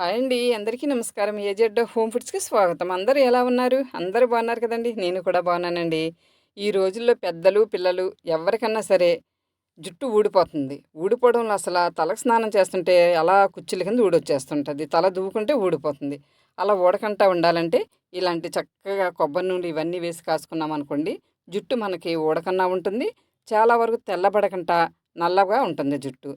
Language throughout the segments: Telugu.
హాయ్ అండి అందరికీ నమస్కారం. ఏజెడ్ హోమ్ ఫుడ్స్కి స్వాగతం. అందరూ ఎలా ఉన్నారు? అందరూ బాగున్నారు కదండి. నేను కూడా బాగున్నానండి. ఈ రోజుల్లో పెద్దలు పిల్లలు ఎవరికన్నా సరే జుట్టు ఊడిపోతుంది. ఊడిపోవడంలో అసలు తలకు స్నానం చేస్తుంటే అలా కుచ్చుల కింద ఊడొచ్చేస్తుంటుంది. తల దువ్వుకుంటే ఊడిపోతుంది. అలా ఊడకంటా ఉండాలంటే ఇలాంటి చక్కగా కొబ్బరి నూనె ఇవన్నీ వేసి కాసుకున్నాం అనుకోండి జుట్టు మనకి ఊడకన్నా ఉంటుంది. చాలా వరకు తెల్లబడకంట నల్లగా ఉంటుంది జుట్టు.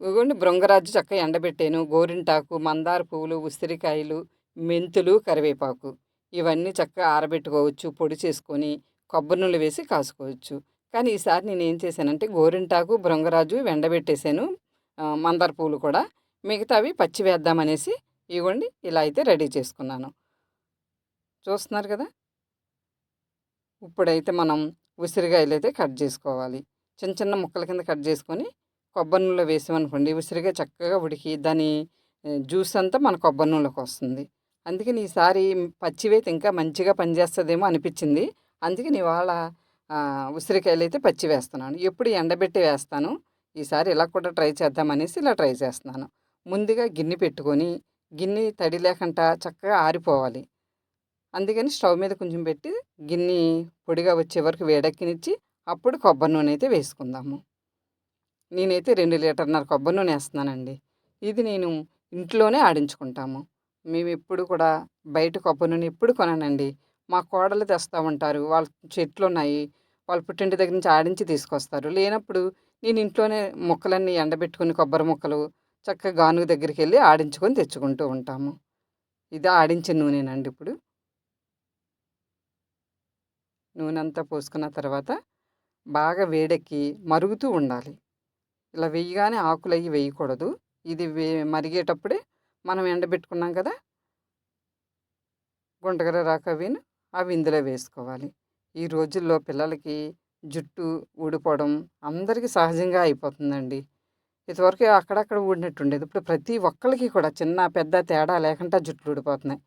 ఇవ్వండి బృంగరాజు చక్కగా ఎండబెట్టాను. గోరింటాకు మందార పువ్వులు ఉసిరికాయలు మెంతులు కరివేపాకు ఇవన్నీ చక్కగా ఆరబెట్టుకోవచ్చు. పొడి చేసుకొని కొబ్బరి నూనె వేసి కాసుకోవచ్చు. కానీ ఈసారి నేను ఏం చేశానంటే గోరింటాకు బృంగరాజు ఎండబెట్టేశాను. మందార పువ్వులు కూడా. మిగతావి పచ్చి వేద్దామనేసి ఇవ్వండి. ఇలా అయితే రెడీ చేసుకున్నాను. చూస్తున్నారు కదా? ఇప్పుడైతే మనం ఉసిరికాయలు అయితే కట్ చేసుకోవాలి. చిన్న చిన్న ముక్కల కింద కట్ చేసుకొని కొబ్బరి నూనెలో వేసామనుకోండి ఉసిరిగా చక్కగా ఉడికి దాని జ్యూస్ అంతా మన కొబ్బరి నూనెలోకి వస్తుంది అందుకని ఈసారి పచ్చివైతే ఇంకా మంచిగా పనిచేస్తుందేమో అనిపించింది. అందుకని ఇవాళ ఉసిరికాయలు అయితే పచ్చి వేస్తున్నాను. ఎప్పుడు ఎండబెట్టి వేస్తాను ఈసారి ఇలా కూడా ట్రై చేద్దామనేసి ఇలా ట్రై చేస్తున్నాను. ముందుగా గిన్నె పెట్టుకొని గిన్నె తడి లేకుండా చక్కగా ఆరిపోవాలి. అందుకని స్టవ్ మీద కొంచెం పెట్టి గిన్నె పొడిగా వచ్చే వరకు వేడెక్కినిచ్చి అప్పుడు కొబ్బరి నూనె అయితే వేసుకుందాము. నేనైతే రెండు లీటర్న్నర కొబ్బరి నూనె వేస్తున్నానండి. ఇది నేను ఇంట్లోనే ఆడించుకుంటాము. మేము ఎప్పుడు కూడా బయట కొబ్బరి నూనె ఎప్పుడు కొననండి. మా కోడలు తెస్తూ ఉంటారు వాళ్ళ చెట్లు ఉన్నాయి వాళ్ళ పుట్టింటి దగ్గర నుంచి ఆడించి తీసుకొస్తారు. లేనప్పుడు నేను ఇంట్లోనే ముక్కలన్నీ ఎండబెట్టుకుని కొబ్బరి ముక్కలు చక్కగా గానుగ దగ్గరికి వెళ్ళి ఆడించుకొని తెచ్చుకుంటూ ఉంటాము. ఇది ఆడించే నూనెనండి ఇప్పుడు. నూనె అంతా పోసుకున్న తర్వాత బాగా వేడెక్కి మరుగుతూ ఉండాలి. ఇలా వేయగానే ఆకులు అవి వేయకూడదు. ఇది వే మరిగేటప్పుడే మనం ఎండబెట్టుకున్నాం కదా! గుంటగర రాక విను అవి ఇందులో వేసుకోవాలి. ఈ రోజుల్లో పిల్లలకి జుట్టు ఊడిపోవడం అందరికీ సహజంగా అయిపోతుందండి. ఇదివరకు అక్కడక్కడ ఊడినట్టుండేది. ఇప్పుడు ప్రతి ఒక్కరికి కూడా చిన్న పెద్ద తేడా లేకుండా జుట్లు ఊడిపోతున్నాయి.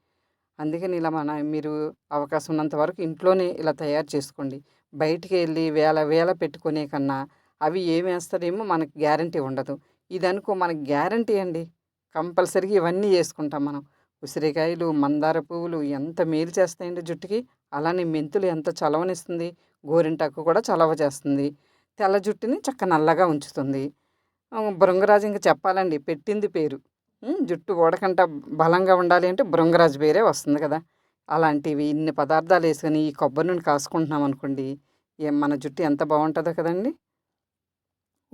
అందుకని ఇలా మన మీరు అవకాశం ఉన్నంత వరకు ఇంట్లోనే ఇలా తయారు చేసుకోండి. బయటికి వెళ్ళి వేల వేల పెట్టుకునే కన్నా అవి ఏమి వేస్తారేమో మనకి గ్యారంటీ ఉండదు. ఇది అనుకో మనకి గ్యారంటీ అండి. కంపల్సరీగా ఇవన్నీ చేసుకుంటాం మనం. ఉసిరికాయలు మందార పువ్వులు ఎంత మేలు చేస్తాయండి జుట్టుకి. అలానే మెంతులు ఎంత చలవనిస్తుంది. గోరింటాకు కూడా చలవ చేస్తుంది. తెల్ల జుట్టుని చక్క నల్లగా ఉంచుతుంది. బృంగరాజు ఇంకా చెప్పాలండి పెట్టింది పేరు. జుట్టు ఓడకంట బలంగా ఉండాలి అంటే బృంగరాజు పేరే వస్తుంది కదా. అలాంటివి ఇన్ని పదార్థాలు వేసుకొని ఈ కొబ్బరి నుండి కాసుకుంటున్నాం అనుకోండి మన జుట్టు ఎంత బాగుంటుందో కదండి.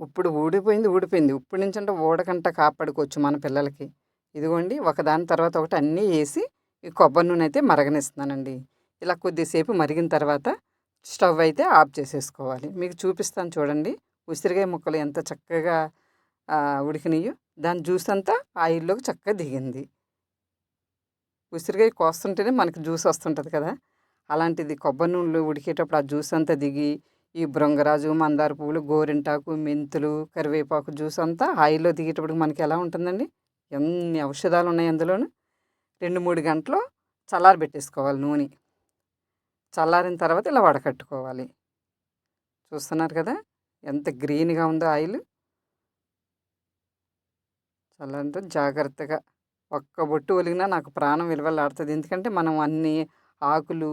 ఇప్పుడు ఊడిపోయింది ఊడిపోయింది. ఇప్పుడు నుంచి అంటే ఊడకంట కాపాడుకోవచ్చు మన పిల్లలకి. ఇదిగోండి ఒకదాని తర్వాత ఒకటి అన్నీ వేసి ఈ కొబ్బరి నూనె అయితే మరగనిస్తున్నానండి. ఇలా కొద్దిసేపు మరిగిన తర్వాత స్టవ్ అయితే ఆఫ్ చేసేసుకోవాలి. మీకు చూపిస్తాను చూడండి. ఉసిరికాయ ముక్కలు ఎంత చక్కగా ఉడికినాయో. దాని జ్యూస్ అంతా ఆయిల్లోకి చక్కగా దిగింది. ఉసిరికాయ కోస్తుంటేనే మనకి జ్యూస్ వస్తుంటుంది కదా. అలాంటిది కొబ్బరి నూనెలు ఉడికేటప్పుడు ఆ జ్యూస్ అంతా దిగి ఈ బృంగరాజు మందార పువ్వులు గోరింటాకు మెంతులు కరివేపాకు జ్యూస్ అంతా ఆయిల్లో దిగేటప్పుడు మనకి ఎలా ఉంటుందండి? ఎన్ని ఔషధాలు ఉన్నాయి అందులోను? రెండు మూడు గంటలు చల్లారి పెట్టేసుకోవాలి నూనె. చల్లారిన తర్వాత ఇలా వడకట్టుకోవాలి. చూస్తున్నారు కదా? ఎంత గ్రీన్గా ఉందో ఆయిల్. చల్లారితో జాగ్రత్తగా ఒక్క బొట్టు ఒలిగినా నాకు ప్రాణం విలువలాడుతుంది ఎందుకంటే మనం అన్ని ఆకులు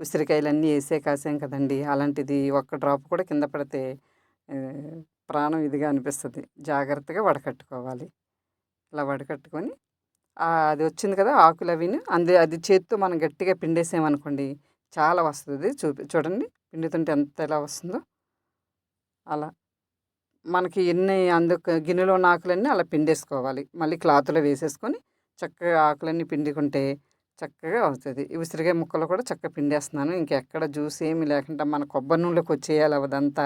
ఉసిరికాయలు అన్నీ వేసే కాసాం కదండి. అలాంటిది ఒక్క డ్రాప్ కూడా కింద పడితే ప్రాణం ఇదిగా అనిపిస్తుంది. జాగ్రత్తగా వడకట్టుకోవాలి. ఇలా వడకట్టుకొని అది వచ్చింది కదా ఆకులు అవిని. అందు అది చేత్తో మనం గట్టిగా పిండేసామనుకోండి చాలా వస్తుంది. చూపి చూడండి పిండుతుంటే ఎంత ఎలా వస్తుందో. అలా. మనకి ఎన్ని అందుకు గిన్నెలో ఉన్న ఆకులన్నీ అలా పిండేసుకోవాలి. మళ్ళీ క్లాత్లో వేసేసుకొని చక్కగా ఆకులన్నీ పిండుకుంటే చక్కగా అవుతుంది. ఈ ఉసిరికాయ ముక్కలు కూడా చక్కగా పిండేస్తున్నాను. ఇంకెక్కడ జ్యూస్ ఏమీ లేకుండా మన కొబ్బరి నూనెలోకి వచ్చేయాలి అదంతా.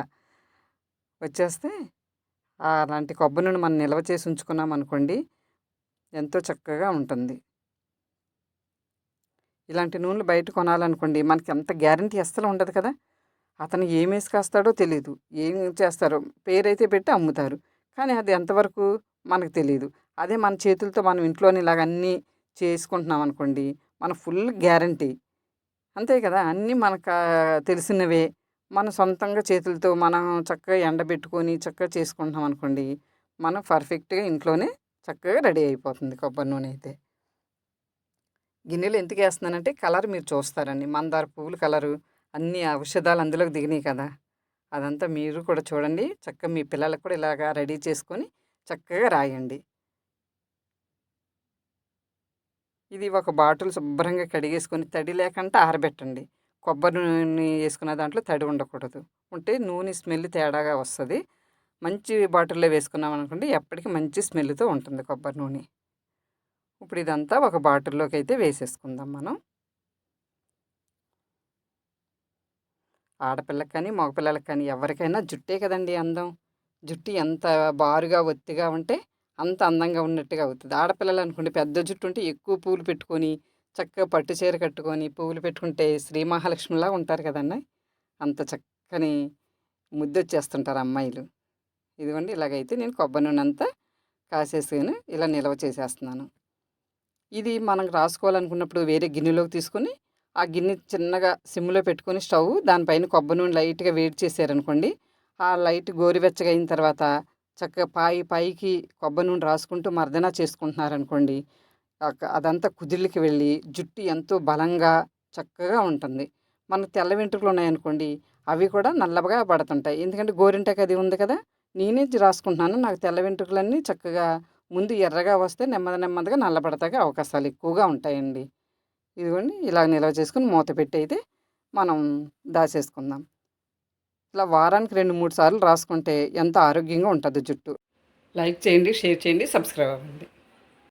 వచ్చేస్తే అలాంటి కొబ్బరి నూనె మనం నిల్వ చేసి ఉంచుకున్నాం అనుకోండి ఎంతో చక్కగా ఉంటుంది. ఇలాంటి నూనెలు బయట కొనాలనుకోండి మనకి అంత గ్యారంటీ అస్సలు ఉండదు కదా. అతను ఏమేసి కాస్తాడో తెలియదు ఏం చేస్తారో పేరైతే పెట్టి అమ్ముతారు. కానీ అది ఎంతవరకు మనకు తెలియదు అదే మన చేతులతో మనం ఇంట్లోనే ఇలాగ అన్నీ చేసుకుంటున్నాం అనుకోండి మన ఫుల్ గ్యారంటీ. అంతే కదా అన్నీ మనకు తెలిసినవే. మన సొంతంగా చేతులతో మనం చక్కగా ఎండబెట్టుకొని చక్కగా చేసుకుంటున్నాం అనుకోండి మనం పర్ఫెక్ట్గా ఇంట్లోనే చక్కగా రెడీ అయిపోతుంది కొబ్బరి నూనె అయితే. గిన్నెలు ఎందుకు వేస్తున్నానంటే కలర్ మీరు చూస్తారండి. మందార పువ్వుల కలరు అన్ని ఔషధాలు అందులోకి దిగినాయి కదా. అదంతా మీరు కూడా చూడండి. చక్కగా మీ పిల్లలకు కూడా ఇలాగా రెడీ చేసుకొని చక్కగా రాయండి. ఇది ఒక బాటిల్ శుభ్రంగా కడిగేసుకొని తడి లేకుండా ఆరబెట్టండి. కొబ్బరి నూనె వేసుకున్న దాంట్లో తడి ఉండకూడదు. ఉంటే నూనె స్మెల్ తేడాగా వస్తుంది. మంచి బాటిల్లో వేసుకున్నాం అనుకోండి ఎప్పటికీ మంచి స్మెల్తో ఉంటుంది కొబ్బరి నూనె. ఇప్పుడు ఇదంతా ఒక బాటిల్లోకి అయితే వేసేసుకుందాం మనం. ఆడపిల్లకి కానీ మగపిల్లలకి కానీ ఎవరికైనా జుట్టే కదండి అందం. జుట్టు ఎంత బారుగా ఒత్తిగా ఉంటే అంత అందంగా ఉన్నట్టుగా అవుతుంది. ఆడపిల్లలు అనుకోండి పెద్ద జుట్టు ఉంటే ఎక్కువ పూలు పెట్టుకొని చక్కగా పట్టు చీర కట్టుకొని పువ్వులు పెట్టుకుంటే శ్రీ మహాలక్ష్మిలా ఉంటారు కదండి. అంత చక్కని ముద్దొచ్చేస్తుంటారు అమ్మాయిలు. ఇదిగోండి ఇలాగైతే నేను కొబ్బరి నూనె అంతా కాసేసుకొని ఇలా నిల్వ చేసేస్తున్నాను. ఇది మనం రాసుకోవాలనుకున్నప్పుడు వేరే గిన్నెలోకి తీసుకొని ఆ గిన్నె చిన్నగా సిమ్లో పెట్టుకొని స్టవ్ దానిపైన కొబ్బరి నూనె లైట్గా వేడి చేశారనుకోండి ఆ లైట్ గోరువెచ్చగా అయిన తర్వాత చక్కగా పాయి పైకి కొబ్బరి నూనె రాసుకుంటూ మర్దన చేసుకుంటున్నారనుకోండి అదంతా కుదిళ్ళకి వెళ్ళి జుట్టు ఎంతో బలంగా చక్కగా ఉంటుంది. మన తెల్ల వెంట్రుకలు ఉన్నాయనుకోండి అవి కూడా నల్లగా పడుతుంటాయి. ఎందుకంటే గోరింటకి అది ఉంది కదా నేనే రాసుకుంటున్నాను. నాకు తెల్ల వెంట్రుకలన్నీ చక్కగా ముందు ఎర్రగా వస్తే నెమ్మది నెమ్మదిగా నల్లబడతాకి అవకాశాలు ఎక్కువగా ఉంటాయండి. ఇదిగోండి ఇలా నిల్వ చేసుకుని మూత పెట్టి అయితే మనం దాచేసుకుందాం. ఇట్లా వారానికి రెండు మూడు సార్లు రాసుకుంటే ఎంత ఆరోగ్యంగా ఉంటుంది జుట్టు. లైక్ చేయండి షేర్ చేయండి సబ్స్క్రైబ్ అవ్వండి.